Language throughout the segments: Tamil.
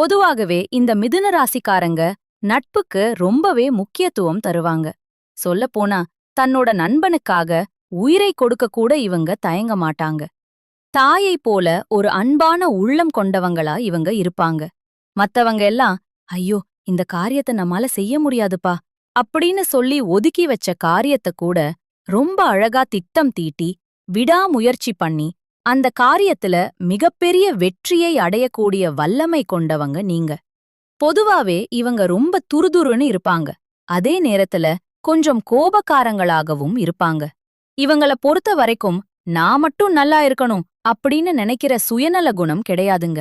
பொதுவாகவே இந்த மிதுன ராசிக்காரங்க நட்புக்கு ரொம்பவே முக்கியத்துவம் தருவாங்க. சொல்லப்போனா தன்னோட நண்பனுக்காக உயிரை கொடுக்க கூட இவங்க தயங்க மாட்டாங்க. தாயை போல ஒரு அன்பான உள்ளம் கொண்டவங்களா இவங்க இருப்பாங்க. மத்தவங்க எல்லாம் ஐயோ இந்த காரியத்தை நம்மால செய்ய முடியாதுப்பா அப்படின்னு சொல்லி ஒதுக்கி வச்ச காரியத்தை கூட ரொம்ப அழகா திட்டம் தீட்டி விடாமுயற்சி பண்ணி அந்த காரியத்துல மிகப்பெரிய வெற்றியை அடையக்கூடிய வல்லமை கொண்டவங்க நீங்க. பொதுவாவே இவங்க ரொம்ப துருதுருன்னு இருப்பாங்க. அதே நேரத்துல கொஞ்சம் கோபக்காரங்களாகவும் இருப்பாங்க. இவங்கள பொறுத்த வரைக்கும் நான் மட்டும் நல்லா இருக்கணும் அப்படின்னு நினைக்கிற சுயநல குணம் கிடையாதுங்க.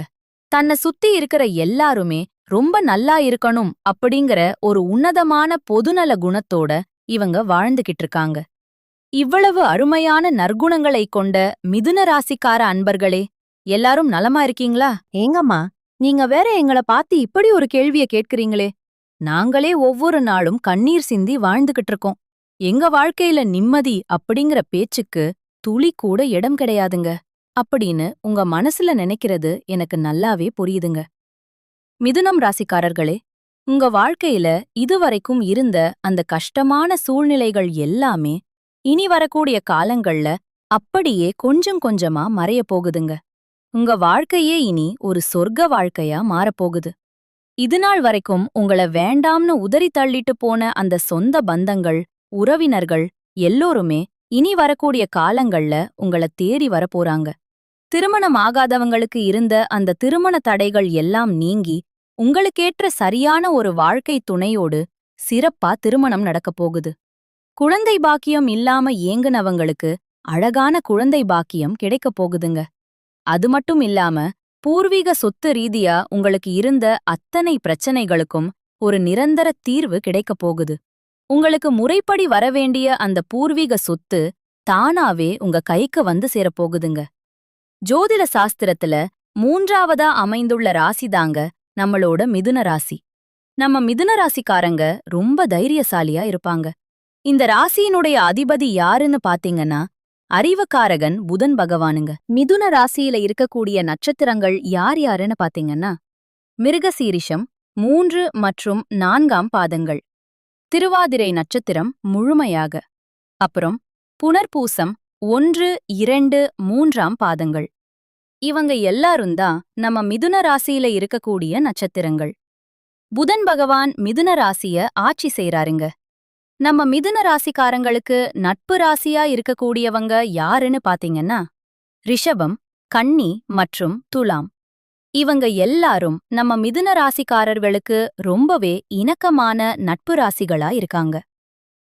தன்னை சுத்தி இருக்கிற எல்லாருமே ரொம்ப நல்லா இருக்கணும் அப்படிங்கிற ஒரு உன்னதமான பொதுநல குணத்தோட இவங்க வாழ்ந்துகிட்டு இருக்காங்க. இவ்வளவு அருமையான நற்குணங்களை கொண்ட மிதுன ராசிக்கார அன்பர்களே எல்லாரும் நலமா இருக்கீங்களா? ஏங்கம்மா நீங்க வேற எங்கள பார்த்து இப்படி ஒரு கேள்விய கேட்கிறீங்களே. நாங்களே ஒவ்வொரு நாளும் கண்ணீர் சிந்தி வாழ்ந்துகிட்டு இருக்கோம். எங்க வாழ்க்கையில நிம்மதி அப்படிங்கிற பேச்சுக்கு துளி கூட இடம் கிடையாதுங்க. அப்படின்னு உங்க மனசுல நினைக்கிறது எனக்கு நல்லாவே புரியுதுங்க. மிதுனம் ராசிக்காரர்களே உங்க வாழ்க்கையில இதுவரைக்கும் இருந்த அந்த கஷ்டமான சூழ்நிலைகள் எல்லாமே இனி வரக்கூடிய காலங்கள்ல அப்படியே கொஞ்சம் கொஞ்சமா மறைய போகுதுங்க. உங்க வாழ்க்கையே இனி ஒரு சொர்க்க வாழ்க்கையா மாறப்போகுது. இதுநாள் வரைக்கும் உங்கள வேண்டாம்னு உதறி தள்ளிட்டு போன அந்த சொந்த பந்தங்கள் உறவினர்கள் எல்லோருமே இனி வரக்கூடிய காலங்கள்ல உங்கள தேடி வரப்போறாங்க திருமணம் ஆகாதவங்களுக்கு இருந்த அந்த திருமண தடைகள் எல்லாம் நீங்கி உங்களுக்கேற்ற சரியான ஒரு வாழ்க்கை துணையோடு சிறப்பா திருமணம் நடக்கப் போகுது. குழந்தை பாக்கியம் இல்லாம ஏங்குனவங்களுக்கு அழகான குழந்தை பாக்கியம் கிடைக்கப் போகுதுங்க. அது மட்டும் இல்லாம பூர்வீக சொத்து ரீதியா உங்களுக்கு இருந்த அத்தனை பிரச்சனைகளுக்கும் ஒரு நிரந்தர தீர்வு கிடைக்கப் போகுது. உங்களுக்கு முறைப்படி வரவேண்டிய அந்த பூர்வீக சொத்து தானாவே உங்க கைக்கு வந்து சேரப்போகுதுங்க ஜோதிட சாஸ்திரத்துல மூன்றாவதா அமைந்துள்ள ராசிதாங்க நம்மளோட மிதுன ராசி. நம்ம மிதுன ராசிக்காரங்க ரொம்ப தைரியசாலியா இருப்பாங்க. இந்த ராசியினுடைய அதிபதி யாருன்னு பாத்தீங்கன்னா அறிவுக்காரகன் புதன் பகவானுங்க. மிதுன ராசியில இருக்கக்கூடிய நட்சத்திரங்கள் யார் யாருன்னு பாத்தீங்கன்னா மிருகசீரிஷம் மூன்று மற்றும் நான்காம் பாதங்கள். திருவாதிரை நட்சத்திரம் முழுமையாக. அப்புறம் புனர்பூசம் ஒன்று இரண்டு மூன்றாம் பாதங்கள். இவங்க எல்லாரும் தான் நம்ம மிதுன ராசியில இருக்கக்கூடிய நட்சத்திரங்கள். புதன் பகவான் மிதுன ராசிய ஆட்சி செய்றாருங்க. நம்ம மிதுன ராசிக்காரங்களுக்கு நட்பு ராசியா இருக்கக்கூடியவங்க யாருன்னு பாத்தீங்கன்னா ரிஷபம் கன்னி மற்றும் துலாம். இவங்க எல்லாரும் நம்ம மிதுன ராசிக்காரர்களுக்கு ரொம்பவே இணக்கமான நட்பு ராசிகளா இருக்காங்க.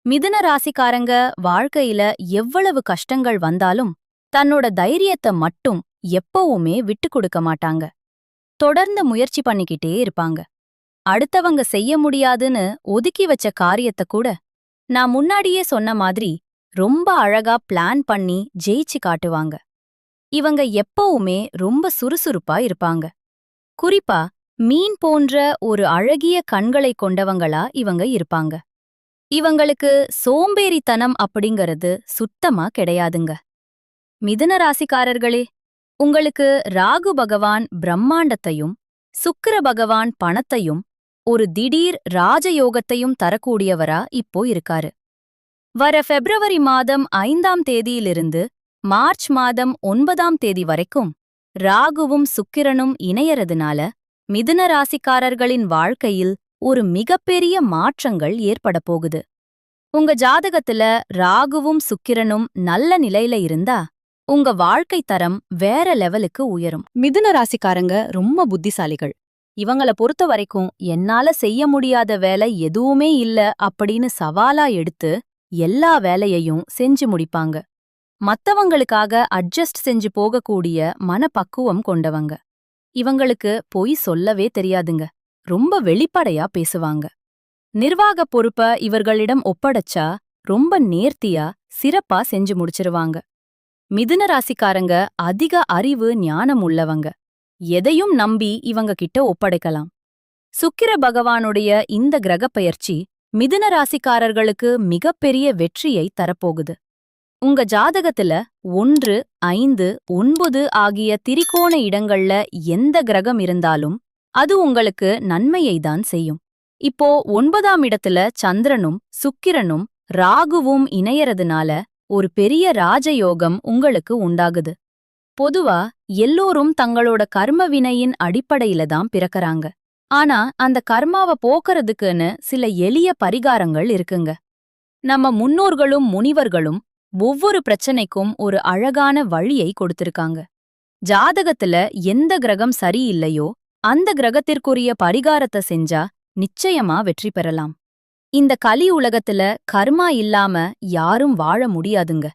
மிதுன ராசிக்காரங்க வாழ்க்கையில எவ்வளவு கஷ்டங்கள் வந்தாலும் தன்னோட தைரியத்தை மட்டும் எப்பவுமே விட்டு கொடுக்க மாட்டாங்க. தொடர்ந்து முயற்சி பண்ணிக்கிட்டே இருப்பாங்க. அடுத்தவங்க செய்ய முடியாதுன்னு ஒதுக்கி வச்ச காரியத்தை கூட நான் முன்னாடியே சொன்ன மாதிரி ரொம்ப அழகா பிளான் பண்ணி ஜெயிச்சு காட்டுவாங்க. இவங்க எப்பவுமே ரொம்ப சுறுசுறுப்பா இருப்பாங்க. குறிப்பா மீன் போன்ற ஒரு அழகிய கண்களை கொண்டவங்களா இவங்க இருப்பாங்க. இவங்களுக்கு சோம்பேறித்தனம் அப்படிங்கறது சுத்தமா கிடையாதுங்க. மிதுன ராசிக்காரர்களே உங்களுக்கு ராகு பகவான் பிரம்மாண்டத்தையும் சுக்கிர பகவான் பணத்தையும் ஒரு திடீர் ராஜயோகத்தையும் தரக்கூடியவரா இப்போ இருக்காரு. வர பிப்ரவரி மாதம் ஐந்தாம் தேதியிலிருந்து மார்ச் மாதம் ஒன்பதாம் தேதி வரைக்கும் ராகுவும் சுக்கிரனும் இணையறதுனால மிதுன ராசிக்காரர்களின் வாழ்க்கையில் ஒரு மிகப்பெரிய மாற்றங்கள் ஏற்பட போகுது. உங்க ஜாதகத்துல ராகுவும் சுக்கிரனும் நல்ல நிலையில இருந்தா உங்க வாழ்க்கை தரம் வேற லெவலுக்கு உயரும். மிதுன ராசிக்காரங்க ரொம்ப புத்திசாலிகள். இவங்கள பொறுத்த வரைக்கும் என்னால செய்ய முடியாத வேலை எதுவுமே இல்ல அப்படின்னு சவாலா எடுத்து எல்லா வேலையையும் செஞ்சு முடிப்பாங்க. மத்தவங்களுக்காக அட்ஜஸ்ட் செஞ்சு போகக்கூடிய மனப்பக்குவம் கொண்டவங்க. இவங்களுக்கு பொய் சொல்லவே தெரியாதுங்க. ரொம்ப வெளிப்படையா பேசுவாங்க. நிர்வாகப் பொறுப்ப இவர்களிடம் ஒப்படைச்சா ரொம்ப நேர்த்தியா சிறப்பா செஞ்சு முடிச்சிருவாங்க. மிதுன ராசிக்காரங்க அதிக அறிவு ஞானம் உள்ளவங்க. எதையும் நம்பி இவங்க கிட்ட ஒப்படைக்கலாம். சுக்கிர பகவானுடைய இந்த கிரகப்பெயர்ச்சி மிதுன ராசிக்காரர்களுக்கு மிகப்பெரிய வெற்றியை தரப்போகுது. உங்க ஜாதகத்துல ஒன்று ஐந்து ஒன்பது ஆகிய திரிகோண இடங்கள்ல எந்த கிரகம் இருந்தாலும் அது உங்களுக்கு நன்மையை தான் செய்யும். இப்போ ஒன்பதாம் இடத்துல சந்திரனும் சுக்கிரனும் ராகுவும் இணையறதுனால ஒரு பெரிய ராஜயோகம் உங்களுக்கு உண்டாகுது. பொதுவா எல்லோரும் தங்களோட கர்ம வினையின் அடிப்படையில தான் பிறக்கறாங்க. ஆனா அந்த கர்மாவ போக்குறதுக்குன்னு சில எளிய பரிகாரங்கள் இருக்குங்க. நம்ம முன்னோர்களும் முனிவர்களும் ஒவ்வொரு பிரச்சனைக்கும் ஒரு அழகான வழியை கொடுத்திருக்காங்க. ஜாதகத்துல எந்த கிரகம் சரியில்லையோ அந்த கிரகத்திற்குரிய பரிகாரத்தை செஞ்சா நிச்சயமா வெற்றி பெறலாம். இந்த கலி உலகத்துல கர்மா இல்லாம யாரும் வாழ முடியாதுங்க.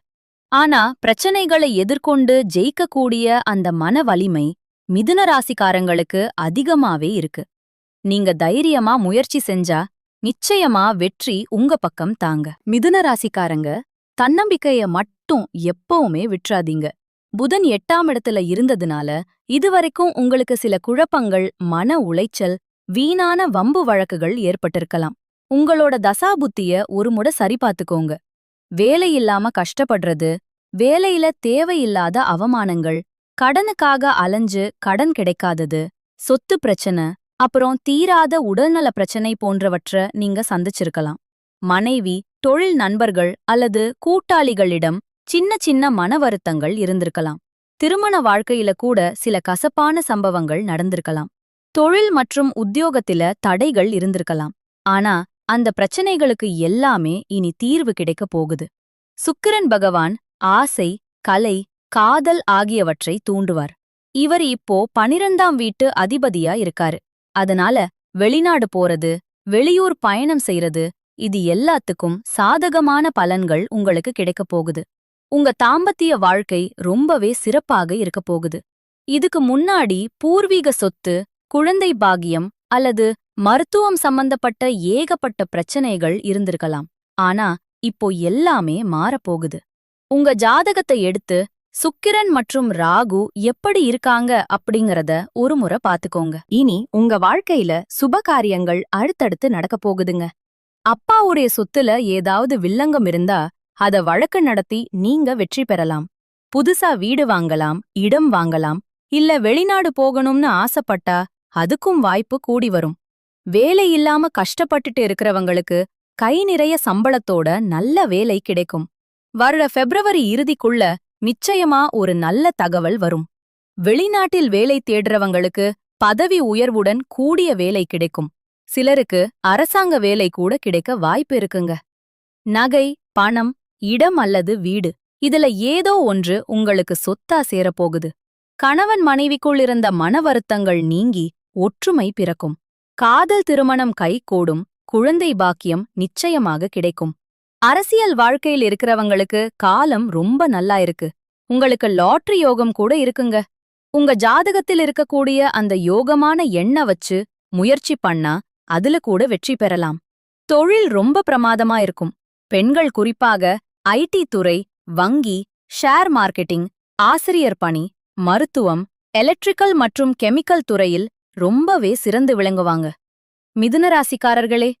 ஆனா பிரச்சனைகளை எதிர்கொண்டு ஜெயிக்கக்கூடிய அந்த மன வலிமை மிதுன ராசிக்காரங்களுக்கு அதிகமாவே இருக்கு. நீங்க தைரியமா முயற்சி செஞ்சா நிச்சயமா வெற்றி உங்க பக்கம் தாங்க. மிதுன ராசிக்காரங்க தன்னம்பிக்கைய மட்டும் எப்பவுமே விட்றாதீங்க புதன் எட்டாம் இடத்துல இருந்ததுனால இதுவரைக்கும் உங்களுக்கு சில குழப்பங்கள் மன உளைச்சல் வீணான வம்பு வழக்குகள் ஏற்பட்டிருக்கலாம். உங்களோட தசாபுத்திய ஒரு முறை சரி பார்த்துக்கோங்க வேலையில்லாம கஷ்டப்படுறது வேலையில தேவையில்லாத அவமானங்கள் கடனுக்காக அலைஞ்சு கடன் கிடைக்காதது சொத்து பிரச்சனை அப்புறம் தீராத உடல்நல பிரச்சனை போன்றவற்ற நீங்க சந்திச்சிருக்கலாம். மனைவி தொழில் நண்பர்கள் அல்லது கூட்டாளிகளிடம் சின்ன சின்ன மன வருத்தங்கள் இருந்திருக்கலாம். திருமண வாழ்க்கையில கூட சில கசப்பான சம்பவங்கள் நடந்திருக்கலாம். தொழில் மற்றும் உத்தியோகத்தில தடைகள் இருந்திருக்கலாம். ஆனா அந்த பிரச்சனைகளுக்கு எல்லாமே இனி தீர்வு கிடைக்கப் போகுது. சுக்கிரன் பகவான் ஆசை கலை காதல் ஆகியவற்றை தூண்டுவார். இவர் இப்போ பனிரெண்டாம் வீட்டு அதிபதியா இருக்காரு. அதனால வெளிநாடு போறது வெளியூர் பயணம் செய்யறது இது எல்லாத்துக்கும் சாதகமான பலன்கள் உங்களுக்கு கிடைக்கப் போகுது. உங்க தாம்பத்திய வாழ்க்கை ரொம்பவே சிறப்பாக இருக்கப் போகுது. இதுக்கு முன்னாடி பூர்வீக சொத்து குழந்தை பாகியம் அல்லது மருத்துவம் சம்பந்தப்பட்ட ஏகப்பட்ட பிரச்சனைகள் இருந்திருக்கலாம். ஆனா இப்போ எல்லாமே மாறப்போகுது. உங்க ஜாதகத்தை எடுத்து சுக்கிரன் மற்றும் ராகு எப்படி இருக்காங்க அப்படிங்கறத ஒரு முறை பாத்துக்கோங்க. இனி உங்க வாழ்க்கையில சுப காரியங்கள் அடுத்தடுத்து நடக்கப் போகுதுங்க. அப்பாவுடைய சொத்துல ஏதாவது வில்லங்கம் இருந்தா அத வழக்கு நடத்தி நீங்க வெற்றி பெறலாம். புதுசா வீடு வாங்கலாம் இடம் வாங்கலாம் இல்ல வெளிநாடு போகணும்னு ஆசைப்பட்டா அதுக்கும் வாய்ப்பு கூடி வரும். வேலை இல்லாம கஷ்டப்பட்டுட்டு இருக்கிறவங்களுக்கு கை நிறைய சம்பளத்தோட நல்ல வேலை கிடைக்கும். வருட பிப்ரவரி இறுதிக்குள்ள நிச்சயமா ஒரு நல்ல தகவல் வரும். வெளிநாட்டில் வேலை தேடுறவங்களுக்கு பதவி உயர்வுடன் கூடிய வேலை கிடைக்கும். சிலருக்கு அரசாங்க வேலை கூட கிடைக்க வாய்ப்பு இருக்குங்க. நகை பணம் இடம் அல்லது வீடு இதுல ஏதோ ஒன்று உங்களுக்கு சொத்தா சேரப்போகுது. கணவன் மனைவிக்குள் இருந்த மன வருத்தங்கள் நீங்கி ஒற்றுமை பிறக்கும். காதல் திருமணம் கைகூடும் குழந்தை பாக்கியம் நிச்சயமாக கிடைக்கும். அரசியல் வாழ்க்கையில் இருக்கிறவங்களுக்கு காலம் ரொம்ப நல்லா இருக்கு. உங்களுக்கு லாட்டரி யோகம் கூட இருக்குங்க. உங்க ஜாதகத்தில் இருக்கக்கூடிய அந்த யோகமான எண்ண வச்சு முயற்சி பண்ணா அதுல கூட வெற்றி பெறலாம். தொழில் ரொம்ப பிரமாதமா இருக்கும். பெண்கள் குறிப்பாக ஐடி துறை வங்கி ஷேர் மார்க்கெட்டிங் ஆசிரியர் பணி மருத்துவம் எலக்ட்ரிக்கல் மற்றும் கெமிக்கல் துறையில் ரொம்பவே சிறந்து விளங்குவாங்க. மிதுன ராசிக்காரர்களே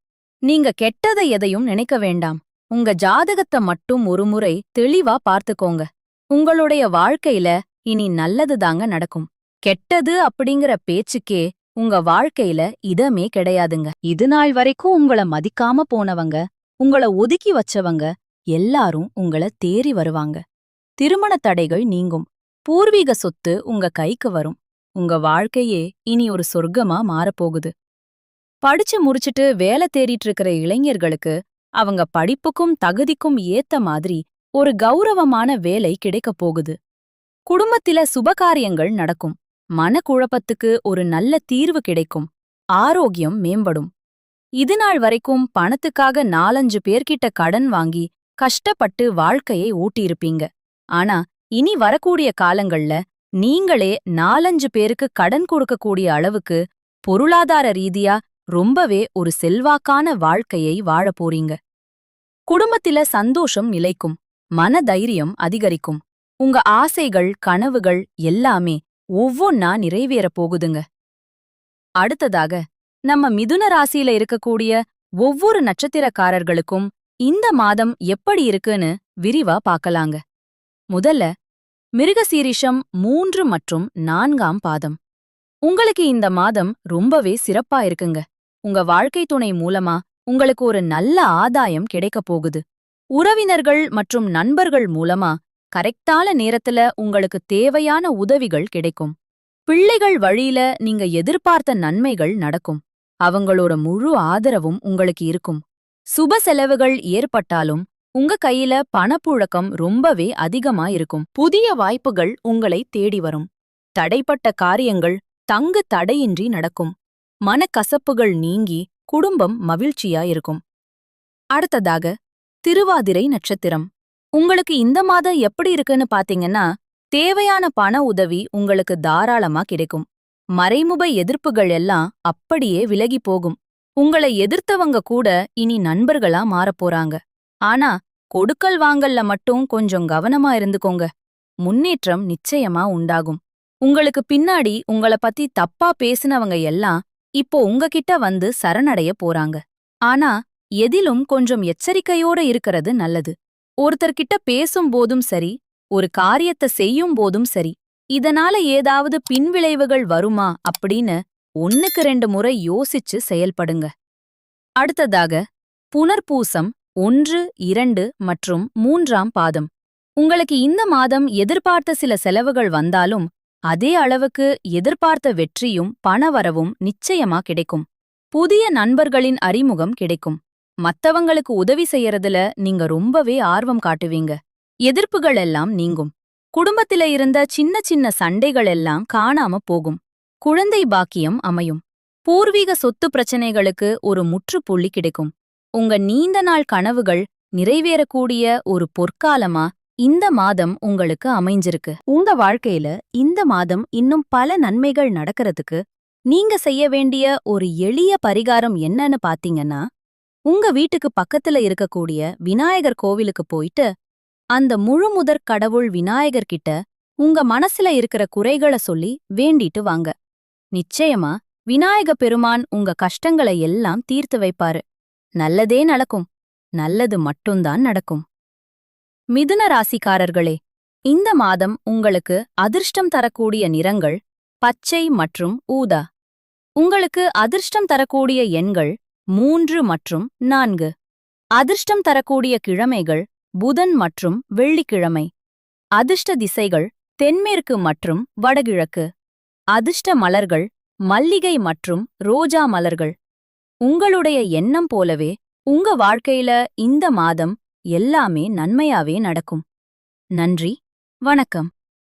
நீங்க கெட்டதை எதையும் நினைக்க வேண்டாம். உங்க ஜாதகத்தை மட்டும் ஒருமுறை தெளிவா பார்த்துக்கோங்க. உங்களுடைய வாழ்க்கையில இனி நல்லது தாங்க நடக்கும். கெட்டது அப்படிங்கிற பேச்சுக்கே உங்க வாழ்க்கையில இதமே கிடையாதுங்க. இது நாள் வரைக்கும் உங்கள மதிக்காம போனவங்க உங்கள ஒதுக்கி வச்சவங்க எல்லாரும் உங்கள தேறி வருவாங்க. திருமண தடைகள் நீங்கும். பூர்வீக சொத்து உங்க கைக்கு வரும். உங்க வாழ்க்கையே இனி ஒரு சொர்க்கமா மாறப்போகுது. படிச்சு முடிச்சிட்டு வேலை தேடிட்டு இருக்கிற இளைஞர்களுக்கு அவங்க படிப்புக்கும் தகுதிக்கும் ஏத்த மாதிரி ஒரு கௌரவமான வேலை கிடைக்கப் போகுது. குடும்பத்தில சுபகாரியங்கள் நடக்கும். மனக்குழப்பத்துக்கு ஒரு நல்ல தீர்வு கிடைக்கும். ஆரோக்கியம் மேம்படும். இதுநாள் வரைக்கும் பணத்துக்காக நாலஞ்சு பேர்கிட்ட கடன் வாங்கி கஷ்டப்பட்டு வாழ்க்கையை ஊட்டியிருப்பீங்க. ஆனா இனி வரக்கூடிய காலங்கள்ல நீங்களே நாலஞ்சு பேருக்கு கடன் கொடுக்கக்கூடிய அளவுக்கு பொருளாதார ரீதியா ரொம்பவே ஒரு செல்வாக்கான வாழ்க்கையை வாழப் போறீங்க. குடும்பத்தில சந்தோஷம் நிலைக்கும் மன தைரியம் அதிகரிக்கும். உங்க ஆசைகள் கனவுகள் எல்லாமே ஒவ்வொன்னா நிறைவேறப் போகுதுங்க. அடுத்ததாக நம்ம மிதுன ராசியில இருக்கக்கூடிய ஒவ்வொரு நட்சத்திரக்காரர்களுக்கும் இந்த மாதம் எப்படி இருக்குன்னு விரிவா பார்க்கலாங்க. முதல்ல மிருகசீரிஷம் மூன்று மற்றும் நான்காம் பாதம். உங்களுக்கு இந்த மாதம் ரொம்பவே சிறப்பா இருக்குங்க. உங்க வாழ்க்கை துணை மூலமா உங்களுக்கு ஒரு நல்ல ஆதாயம் கிடைக்கப் போகுது. உறவினர்கள் மற்றும் நண்பர்கள் மூலமா கரெக்டான நேரத்துல உங்களுக்கு தேவையான உதவிகள் கிடைக்கும். பிள்ளைகள் வழியில நீங்க எதிர்பார்த்த நன்மைகள் நடக்கும். அவங்களோட முழு ஆதரவும் உங்களுக்கு இருக்கும். சுப செலவுகள் ஏற்பட்டாலும் உங்க கையில பணப்புழக்கம் ரொம்பவே அதிகமா இருக்கும். புதிய வாய்ப்புகள் உங்களை தேடி வரும். தடைப்பட்ட காரியங்கள் தங்கு தடையின்றி நடக்கும். மனக்கசப்புகள் நீங்கி குடும்பம் மகிழ்ச்சியா இருக்கும். அடுத்ததாக திருவாதிரை நட்சத்திரம். உங்களுக்கு இந்த மாதம் எப்படி இருக்குன்னு பாத்தீங்கன்னா தேவையான பண உதவி உங்களுக்கு தாராளமா கிடைக்கும். மறைமுக எதிர்ப்புகள் எல்லாம் அப்படியே விலகி போகும். உங்களை எதிர்த்தவங்க கூட இனி நண்பர்களா மாறப்போறாங்க. ஆனா கொடுக்கல் வாங்கல்ல மட்டும் கொஞ்சம் கவனமா இருந்துக்கோங்க. முன்னேற்றம் நிச்சயமா உண்டாகும். உங்களுக்கு பின்னாடி உங்கள பத்தி தப்பா பேசினவங்க எல்லாம் இப்போ உங்ககிட்ட வந்து சரணடைய போறாங்க. ஆனா எதிலும் கொஞ்சம் எச்சரிக்கையோட இருக்கிறது நல்லது. ஒருத்தர்கிட்ட பேசும்போதும் சரி ஒரு காரியத்தை செய்யும் போதும் சரி இதனால ஏதாவது பின்விளைவுகள் வருமா அப்படின்னு ஒன்னுக்கு ரெண்டு முறை யோசிச்சு செயல்படுங்க. அடுத்ததாக புனர்பூசம் ஒன்று இரண்டு மற்றும் மூன்றாம் பாதம். உங்களுக்கு இந்த மாதம் எதிர்பார்த்த சில செலவுகள் வந்தாலும் அதே அளவுக்கு எதிர்பார்த்த வெற்றியும் பணவரவும் நிச்சயமா கிடைக்கும். புதிய நண்பர்களின் அறிமுகம் கிடைக்கும். மத்தவங்களுக்கு உதவி செய்யறதுல நீங்க ரொம்பவே ஆர்வம் காட்டுவீங்க. எதிர்ப்புகள் எல்லாம் நீங்கும். குடும்பத்தில இருந்த சின்ன சின்ன சண்டைகள் எல்லாம் காணாம போகும். குழந்தை பாக்கியம் அமையும். பூர்வீக சொத்து பிரச்சனைகளுக்கு ஒரு முற்றுப்புள்ளி கிடைக்கும். உங்க நீண்ட நாள் கனவுகள் நிறைவேறக்கூடிய ஒரு பொற்காலமா இந்த மாதம் உங்களுக்கு அமைஞ்சிருக்கு. உங்க வாழ்க்கையில இந்த மாதம் இன்னும் பல நன்மைகள் நடக்கிறதுக்கு நீங்க செய்ய வேண்டிய ஒரு எளிய பரிகாரம் என்னன்னு பாத்தீங்கன்னா உங்க வீட்டுக்கு பக்கத்துல இருக்கக்கூடிய விநாயகர் கோவிலுக்கு போயிட்டு அந்த முழுமுதற் கடவுள் விநாயகர் கிட்ட உங்க மனசுல இருக்கிற குறைகள சொல்லி வேண்டிட்டு வாங்க. நிச்சயமா விநாயக பெருமான் உங்க கஷ்டங்களை எல்லாம் தீர்த்து வைப்பாரு. நல்லதே நடக்கும் நல்லது மட்டும்தான் நடக்கும். மிதுன ராசிக்காரர்களே இந்த மாதம் உங்களுக்கு அதிர்ஷ்டம் தரக்கூடிய நிறங்கள் பச்சை மற்றும் ஊதா. உங்களுக்கு அதிர்ஷ்டம் தரக்கூடிய எண்கள் மூன்று மற்றும் நான்கு. அதிர்ஷ்டம் தரக்கூடிய கிழமைகள் புதன் மற்றும் வெள்ளிக்கிழமை. அதிர்ஷ்ட திசைகள் தென்மேற்கு மற்றும் வடகிழக்கு. அதிர்ஷ்ட மலர்கள் மல்லிகை மற்றும் ரோஜா மலர்கள். உங்களுடைய எண்ணம் போலவே உங்க வாழ்க்கையில இந்த மாதம் எல்லாமே நன்மையாவே நடக்கும். நன்றி. வணக்கம்.